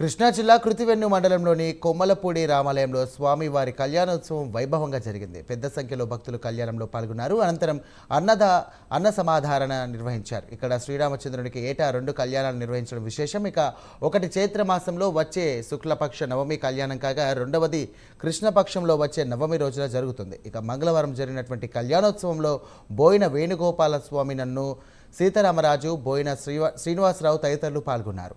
కృష్ణా జిల్లా కృతివెన్ను మండలంలోని కొమ్మలపూడి రామాలయంలో స్వామివారి కళ్యాణోత్సవం వైభవంగా జరిగింది. పెద్ద సంఖ్యలో భక్తులు కళ్యాణంలో పాల్గొన్నారు. అనంతరం అన్నద అన్న సమాధారణ నిర్వహించారు. ఇక్కడ శ్రీరామచంద్రునికి ఏటా రెండు కళ్యాణాలు నిర్వహించడం విశేషం. ఇక ఒకటి చైత్ర మాసంలో వచ్చే శుక్లపక్ష నవమి కళ్యాణం కాగా రెండవది కృష్ణపక్షంలో వచ్చే నవమి రోజున జరుగుతుంది. ఇక మంగళవారం జరిగినటువంటి కళ్యాణోత్సవంలో బోయిన వేణుగోపాల స్వామి నన్ను సీతారామరాజు బోయిన శ్రీవా శ్రీనివాసరావు తదితరులు పాల్గొన్నారు.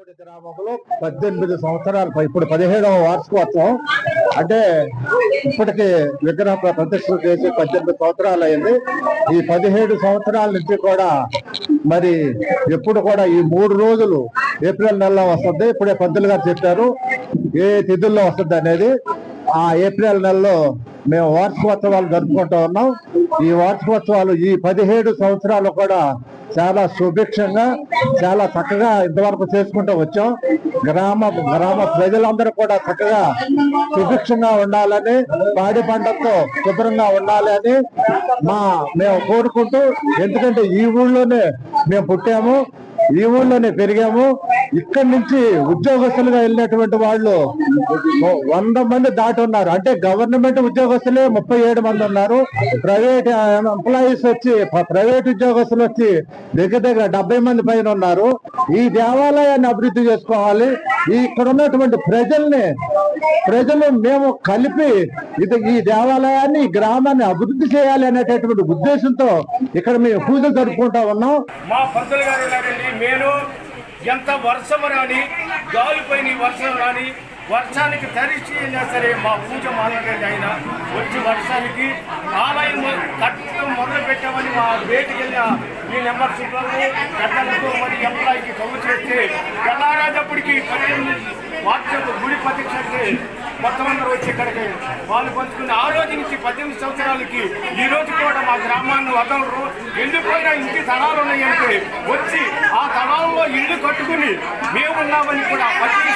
కోటి గ్రామంలో పద్దెనిమిది సంవత్సరాలు ఇప్పుడు పదిహేడవ వార్షికోత్సవం. అంటే ఇప్పటికి విగ్రహ ప్ర- ప్రతిష్ఠ చేసి పద్దెనిమిది సంవత్సరాలు అయింది ఈ పదిహేడు సంవత్సరాల నుంచి కూడా మరి ఎప్పుడు కూడా ఈ మూడు రోజులు ఏప్రిల్ నెలలో వస్తుంది. ఇప్పుడే పంతులు గారు చెప్పారు ఏ తిథుల్లో వస్తుంది అనేది. ఆ ఏప్రిల్ నెలలో మేము వార్షికోత్సవాలు జరుపుకుంటూ ఉన్నాం. ఈ వార్షికోత్సవాలు ఈ పదిహేడు సంవత్సరాలు కూడా చాలా సుభిక్షంగా చాలా చక్కగా ఇంతవరకు చేసుకుంటూ వచ్చాం. గ్రామ గ్రామ ప్రజలందరూ కూడా చక్కగా సుభిక్షంగా ఉండాలని పాడి పంటతో శుభ్రంగా ఉండాలి అని మా మేము కోరుకుంటూ ఎందుకంటే ఈ ఊళ్ళోనే మేము పుట్టాము ఈ ఊళ్ళోనే పెరిగాము. ఇక్కడి నుంచి ఉద్యోగస్తులుగా వెళ్ళినటువంటి వాళ్ళు వంద మంది దాటి ఉన్నారు. అంటే గవర్నమెంట్ ఉద్యోగస్తులే ముప్పై ఏడు మంది ఉన్నారు. ప్రైవేట్ ఎంప్లాయీస్ వచ్చి ప్రైవేట్ ఉద్యోగస్తులు వచ్చి దగ్గర దగ్గర డెబ్బై మంది పైన ఉన్నారు. ఈ దేవాలయాన్ని అభివృద్ధి చేసుకోవాలి. ఈ ఇక్కడ ఉన్నటువంటి ప్రజల్ని ప్రజలు మేము కలిపి ఇది ఈ దేవాలయాన్ని ఈ గ్రామాన్ని అభివృద్ధి చేయాలి అనేటటువంటి ఉద్దేశంతో ఇక్కడ మేము పూజలు జరుపుకుంటా ఉన్నాం. మా పంతులు గారు నేను ఎంత వర్షం రాని గాలిపోయిన వర్షం రాని వర్షానికి తరిచి అయినా సరే మా పూజ మొదలైంది ఆయన. వచ్చి వర్షానికి ఆలయం మొ- కట్టడం మొదలు పెట్టామని మా బయటికి వెళ్ళిన ఈ నెంబర్ చుట్టాలు పెద్దలతో మరి ఎంప్లాయీకి కబురు చేస్తే తెల్లారేటప్పటికి పద్దెనిమిది వాట్సాప్ గుడి ప్రతిష్టకి మొత్తం అందరూ వచ్చి ఇక్కడికి వాళ్ళు పంచుకుని ఆ రోజు పద్దెనిమిది సంవత్సరాలకి ఈ రోజు కూడా మా గ్రామాన్ని వదలరు. ఎండిపోయిన ఇంటి తడాలు ఉన్నాయంటే వచ్చి ఆ తడాల్లో ఇల్లు కట్టుకుని మేమున్నామని కూడా ప్రతి